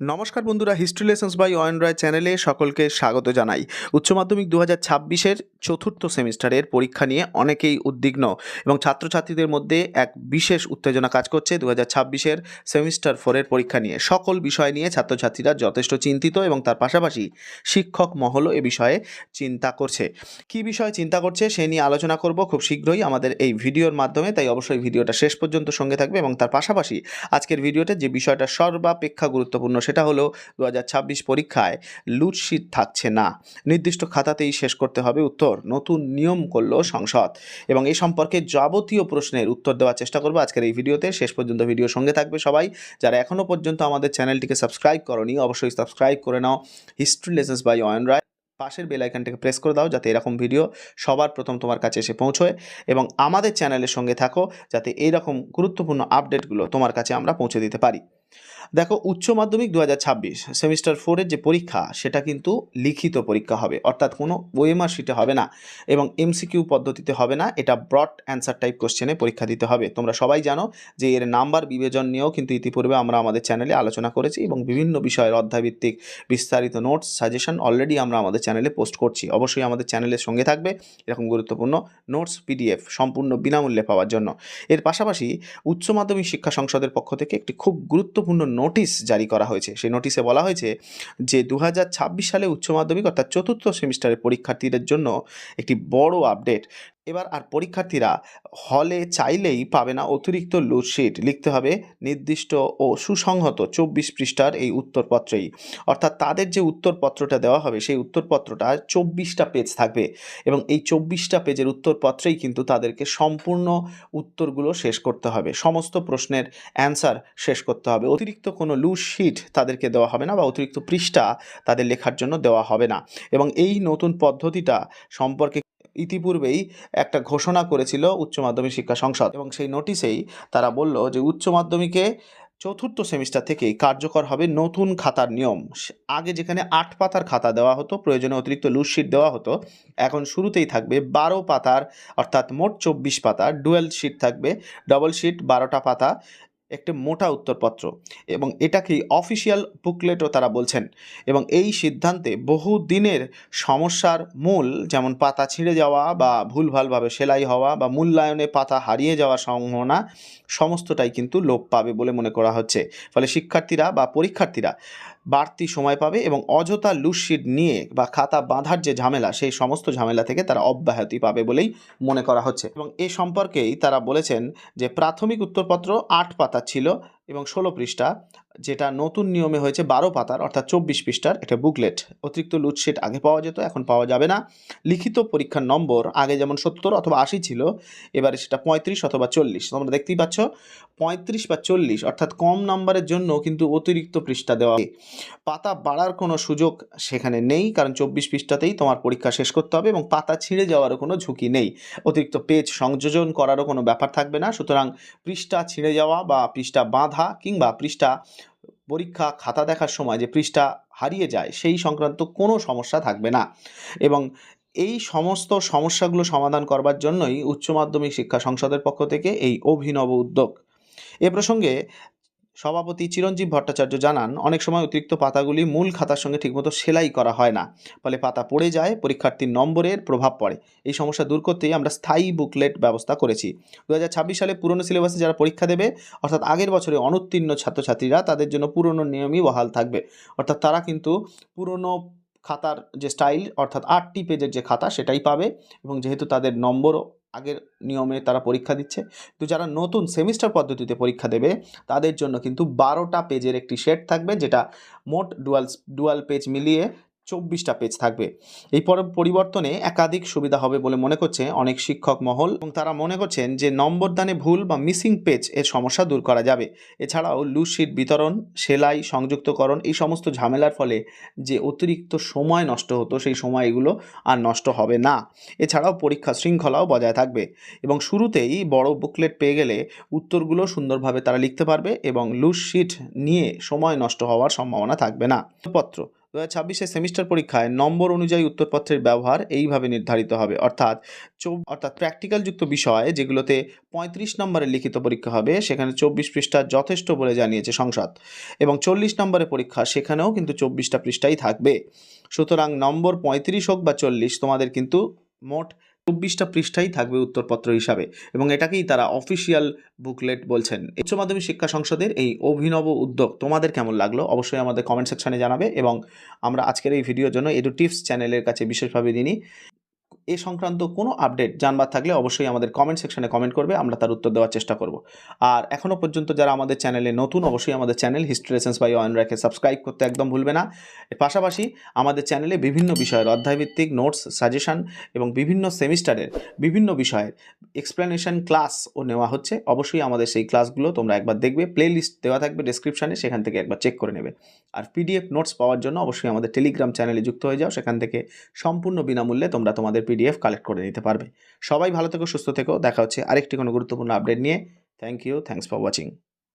নমস্কার বন্ধুরা history lessons by Ayan Roy চ্যানেলে সকলকে স্বাগত জানাই। উচ্চ মাধ্যমিক দু হাজার ছাব্বিশের চতুর্থ সেমিস্টারের পরীক্ষা নিয়ে অনেকেই উদ্বিগ্ন এবং ছাত্রছাত্রীদের মধ্যে এক বিশেষ উত্তেজনা কাজ করছে দু হাজার ছাব্বিশের সেমিস্টার ফোরের পরীক্ষা নিয়ে। সকল বিষয় নিয়ে ছাত্রছাত্রীরা যথেষ্ট চিন্তিত এবং তার পাশাপাশি শিক্ষক মহলও এ বিষয়ে চিন্তা করছে। কী বিষয়ে চিন্তা করছে সে নিয়ে আলোচনা করব খুব শীঘ্রই আমাদের এই ভিডিওর মাধ্যমে, তাই অবশ্যই ভিডিওটা শেষ পর্যন্ত সঙ্গে থাকবে এবং তার পাশাপাশি আজকের ভিডিওতে যে বিষয়টা সর্বাপেক্ষা গুরুত্বপূর্ণ সেটা হলো দু হাজার ছাব্বিশ পরীক্ষায় লুটশিট থাকছে না। নির্দিষ্ট খাতাতেই শেষ করতে হবে উত্তর। নতুন নিয়ম করল সংসদ। এবং এই সম্পর্কে যাবতীয় প্রশ্নের উত্তর দেওয়ার চেষ্টা করব আজকের এই ভিডিওতে। শেষ পর্যন্ত ভিডিও সঙ্গে থাকবে সবাই। যারা এখনও পর্যন্ত আমাদের চ্যানেলটিকে সাবস্ক্রাইব করনি, অবশ্যই সাবস্ক্রাইব করে নাও। History lessons by Ayan Roy. পাশের বেল আইকনটাকে প্রেস করে দাও যাতে এরকম ভিডিও সবার প্রথম তোমার কাছে এসে পৌঁছয়। এবং আমাদের চ্যানেলের সঙ্গে থাকো যাতে এইরকম গুরুত্বপূর্ণ আপডেটগুলো তোমার কাছে আমরা পৌঁছে দিতে পারি। দেখো, উচ্চ মাধ্যমিক দু হাজার ছাব্বিশ সেমিস্টার ফোরের যে পরীক্ষা, সেটা কিন্তু লিখিত পরীক্ষা হবে, অর্থাৎ কোনো ওএমআর শিটে হবে না এবং এমসিকিউ পদ্ধতিতে হবে না, এটা ব্রড অ্যান্সার টাইপ কোশ্চেনে পরীক্ষা দিতে হবে। তোমরা সবাই জানো যে এর নাম্বার বিবেচন নিয়েও কিন্তু ইতিপূর্বে আমরা আমাদের চ্যানেলে আলোচনা করেছি এবং বিভিন্ন বিষয়ের অধ্যায়ভিত্তিক বিস্তারিত নোটস সাজেশন অলরেডি আমরা আমাদের চ্যানেলে পোস্ট করছি। অবশ্যই আমাদের চ্যানেলের সঙ্গে থাকবে এরকম গুরুত্বপূর্ণ নোটস পিডিএফ সম্পূর্ণ বিনামূল্যে পাওয়ার জন্য। এর পাশাপাশি উচ্চ মাধ্যমিক শিক্ষা সংসদের পক্ষ থেকে একটি খুব গুরুত্বপূর্ণ নোটিশ জারি করা হয়েছে। সেই নোটিশে বলা হয়েছে যে দু হাজার ছাব্বিশ সালে উচ্চ মাধ্যমিক অর্থাৎ চতুর্থ সেমিস্টারের পরীক্ষার্থীদের জন্য একটি বড় আপডেট এবার আর পরীক্ষার্থীরা হলে চাইলেই পাবে না অতিরিক্ত লোডশিট লিখতে হবে নির্দিষ্ট ও সুসংহত চব্বিশ পৃষ্ঠার এই উত্তরপত্রেই। অর্থাৎ তাদের যে উত্তরপত্রটা দেওয়া হবে, সেই উত্তরপত্রটা চব্বিশটা পেজ থাকবে এবং এই চব্বিশটা পেজের উত্তরপত্রেই কিন্তু তাদেরকে সম্পূর্ণ উত্তরগুলো শেষ করতে হবে। সমস্ত প্রশ্নের অ্যান্সার শেষ করতে হবে। অতিরিক্ত কোনো লুজ শিট তাদেরকে দেওয়া হবে না বা অতিরিক্ত পৃষ্ঠা তাদের লেখার জন্য দেওয়া হবে না। এবং এই নতুন পদ্ধতিটা সম্পর্কে ইতিপূর্বেই একটা ঘোষণা করেছিল উচ্চ মাধ্যমিক শিক্ষা সংসদ এবং সেই নোটিশেই তারা বলল যে উচ্চ মাধ্যমিকে চতুর্থ সেমিস্টার থেকেই কার্যকর হবে নতুন খাতার নিয়ম। আগে যেখানে আট পাতার খাতা দেওয়া হতো, প্রয়োজনে অতিরিক্ত লুজশিট দেওয়া হতো, এখন শুরুতেই থাকবে বারো পাতার, অর্থাৎ মোট চব্বিশ পাতার ডুয়েল শিট থাকবে ডবল শিট বারোটা পাতা একটি মোটা উত্তরপত্র এবং এটাকেই অফিসিয়াল বুকলেটও তারা বলছেন। এবং এই সিদ্ধান্তে বহু দিনের সমস্যার মূল যেমন পাতা ছিঁড়ে যাওয়া বা ভুলভালভাবে সেলাই হওয়া বা মূল্যায়নে পাতা হারিয়ে যাওয়ার সম্ভাবনা, সমস্তটাই কিন্তু লোপ পাবে বলে মনে করা হচ্ছে। ফলে শিক্ষার্থীরা বা পরীক্ষার্থীরা বাড়তি সময় পাবে এবং অযথা লুটশিট নিয়ে বা খাতা বাঁধার যে ঝামেলা, সেই সমস্ত ঝামেলা থেকে তারা অব্যাহতি পাবে বলেই মনে করা হচ্ছে। এবং এ সম্পর্কেই তারা বলেছেন যে প্রাথমিক উত্তরপত্র আট পাতা ছিল এবং ষোলো পৃষ্ঠা, যেটা নতুন নিয়মে হয়েছে বারো পাতার, অর্থাৎ চব্বিশ পৃষ্ঠার একটা বুকলেট অতিরিক্ত লুটশিট আগে পাওয়া যেত, এখন পাওয়া যাবে না। লিখিত পরীক্ষার নম্বর আগে যেমন সত্তর অথবা আশি ছিল, এবারে সেটা পঁয়ত্রিশ অথবা চল্লিশ। তোমরা দেখতেই পাচ্ছ, পঁয়ত্রিশ বা চল্লিশ, অর্থাৎ কম নাম্বারের জন্য কিন্তু অতিরিক্ত পৃষ্ঠা দেওয়া। পাতা বাড়ার কোনো সুযোগ সেখানে নেই, কারণ চব্বিশ পৃষ্ঠাতেই তোমার পরীক্ষা শেষ করতে হবে এবং পাতা ছিঁড়ে যাওয়ারও কোনো ঝুঁকি নেই। অতিরিক্ত পেজ সংযোজন করারও কোনো ব্যাপার থাকবে না, সুতরাং পৃষ্ঠা ছিঁড়ে যাওয়া বা পৃষ্ঠা বাঁধা কিংবা পৃষ্ঠা পরীক্ষা, খাতা দেখার সময় যে পৃষ্ঠা হারিয়ে যায়, সেই সংক্রান্ত কোনো সমস্যা থাকবে না। এবং এই সমস্ত সমস্যাগুলো সমাধান করবার জন্যই উচ্চ মাধ্যমিক শিক্ষা সংসদের পক্ষ থেকে এই অভিনব উদ্যোগ। এ প্রসঙ্গে সভাপতি চিরঞ্জীব ভট্টাচার্য জানান, অনেক সময় অতিরিক্ত পাতাগুলি মূল খাতার সঙ্গে ঠিকমতো সেলাই করা হয় না, ফলে পাতা পড়ে যায়, পরীক্ষার্থীর নম্বরের প্রভাব পড়ে। এই সমস্যা দূর করতেই আমরা স্থায়ী বুকলেট ব্যবস্থা করেছি। দু হাজার ছাব্বিশ সালে পুরনো সিলেবাসে যারা পরীক্ষা দেবে, অর্থাৎ আগের বছরে অনুত্তীর্ণ ছাত্রছাত্রীরা তাদের জন্য পুরনো নিয়মই বহাল থাকবে। অর্থাৎ তারা কিন্তু পুরনো খাতার যে স্টাইল অর্থাৎ আটটি পেজের যে খাতা, সেটাই পাবে এবং যেহেতু তাদের নম্বরও আগের নিয়মে তারা পরীক্ষা দিচ্ছে, তো যারা নতুন সেমিস্টার পদ্ধতিতে পরীক্ষা দেবে, তাদের জন্য কিন্তু বারোটা পেজের একটি সেট থাকবে, যেটা মোট ডুয়াল ডুয়াল পেজ মিলিয়ে চব্বিশটা পেজ থাকবে। এই পর পরিবর্তনে একাধিক সুবিধা হবে বলে মনে করছে অনেক শিক্ষক মহল এবং তারা মনে করছেন যে নম্বরদানে ভুল বা মিসিং পেজ এর সমস্যা দূর করা যাবে। এছাড়াও লুজশিট বিতরণ, সেলাই, সংযুক্তকরণ এই সমস্ত ঝামেলার ফলে যে অতিরিক্ত সময় নষ্ট হতো সেই সময় এগুলো আর নষ্ট হবে না। এছাড়াও পরীক্ষা শৃঙ্খলাও বজায় থাকবে এবং শুরুতেই বড় বুকলেট পেয়ে গেলে উত্তরগুলো সুন্দরভাবে তারা লিখতে পারবে এবং লুজ শিট নিয়ে সময় নষ্ট হওয়ার সম্ভাবনা থাকবে না। পত্র দু হাজার সেমিস্টার পরীক্ষায় নম্বর অনুযায়ী উত্তরপত্রের ব্যবহার এইভাবে নির্ধারিত হবে। অর্থাৎ চৌ- অর্থাৎ প্র্যাকটিক্যালযুক্ত বিষয় যেগুলোতে পঁয়ত্রিশ নম্বরের লিখিত পরীক্ষা হবে, সেখানে চব্বিশ পৃষ্ঠা যথেষ্ট বলে জানিয়েছে সংসদ এবং চল্লিশ নম্বরের পরীক্ষা সেখানেও কিন্তু চব্বিশটা পৃষ্ঠাই থাকবে। সুতরাং নম্বর পঁয়ত্রিশ হোক বা চল্লিশ, তোমাদের কিন্তু মোট চব্বিশটা পৃষ্ঠাই থাকবে উত্তরপত্র হিসাবে এবং এটাকেই তারা অফিসিয়াল বুকলেট বলছেন। উচ্চ মাধ্যমিক শিক্ষা সংসদের এই অভিনব উদ্যোগ তোমাদের কেমন লাগল? অবশ্যই আমাদের কমেন্ট সেকশনে জানাবে এবং আমরা আজকের এই ভিডিওর জন্য এডু টিপস চ্যানেলের কাছে বিশেষভাবে দিনই এ সংক্রান্ত কোনো আপডেট জানবার থাকলে অবশ্যই আমাদের কমেন্ট সেকশনে কমেন্ট করবে, আমরা তার উত্তর দেওয়ার চেষ্টা করব। আর এখনও পর্যন্ত যারা আমাদের চ্যানেলে নতুন, অবশ্যই আমাদের channel history lessons by Ayan রাখে সাবস্ক্রাইব করতে একদম ভুলবে না। পাশাপাশি আমাদের চ্যানেলে বিভিন্ন বিষয়ের অধ্যায়ভিত্তিক নোটস সাজেশন এবং বিভিন্ন সেমিস্টারের বিভিন্ন বিষয়ের এক্সপ্লেনেশন ক্লাসও নেওয়া হচ্ছে। অবশ্যই আমাদের সেই ক্লাসগুলো তোমরা একবার দেখবে প্লে লিস্ট দেওয়া থাকবে ডেসক্রিপশানে সেখান থেকে একবার চেক করে নেবে। আর পিডিএফ নোটস পাওয়ার জন্য অবশ্যই আমাদের টেলিগ্রাম চ্যানেলে যুক্ত হয়ে যাও, সেখান থেকে সম্পূর্ণ বিনামূল্যে তোমরা তোমাদের পিডিএফ কালেক্ট করে নিতে পারবে। সবাই ভালো থেকো, সুস্থ থেকো। দেখা হচ্ছে আরেকটি কোনো গুরুত্বপূর্ণ আপডেট নিয়ে। Thank you thanks for watching